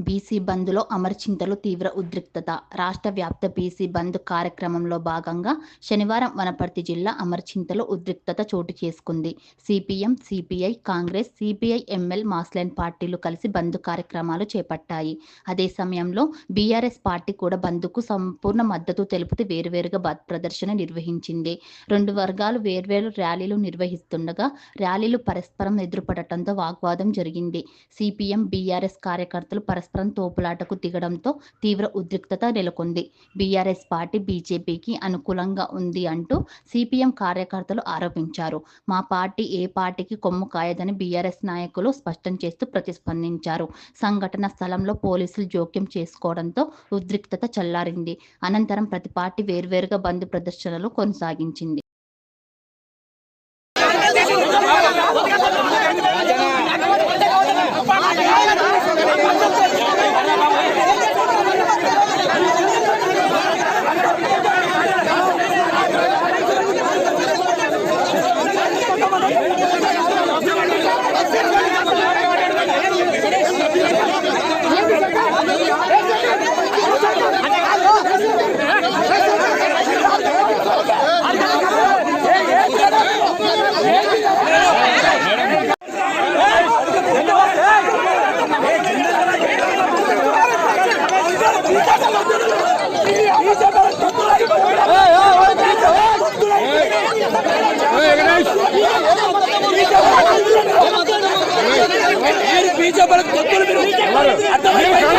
BC బంద్లో అమర్చింతలు తీవ్ర ఉద్రిక్తత. రాష్ట్ర వ్యాప్త బీసీ బంద్ కార్యక్రమంలో భాగంగా శనివారం వనపర్తి జిల్లా అమర్చింతలో ఉద్రిక్తత చోటు చేసుకుంది. CPM CPI Congress CPI ML mass line పార్టీలు కలిసి బంద్ కార్యక్రమాలు చేపట్టాయి. అదే సమయంలో బీఆర్ఎస్ పార్టీ కూడా బంద్కు సంపూర్ణ మద్దతు తెలుపుతూ వేరువేరుగా బ- ప్రదర్శన నిర్వహించింది. రెండు వర్గాలు వేర్వేరు ర్యాలీలు నిర్వహిస్తుండగా ర్యాలీలు పరస్పరం ఎదురుపడటంతో వాగ్వాదం జరిగింది. సిపిఎం బీఆర్ఎస్ కార్యకర్తలు పరస్పరం తోపులాటకు దిగడంతో తీవ్ర ఉద్రిక్తత నెలకొంది. బీఆర్ఎస్ పార్టీ బీజేపీకి అనుకూలంగా ఉంది అంటూ సిపిఎం కార్యకర్తలు ఆరోపించారు. మా పార్టీ ఏ పార్టీకి కొమ్ము కాయదని బీఆర్ఎస్ నాయకులు స్పష్టం చేస్తూ ప్రతిస్పందించారు. సంఘటన స్థలంలో పోలీసులు జోక్యం చేసుకోవడంతో ఉద్రిక్తత చల్లారింది. అనంతరం ప్రతి పార్టీ వేర్వేరుగా బంద్ ప్రదర్శనలు కొనసాగించింది. బీజేపీలకు కొత్తలు మీరు అర్థమైపోయింది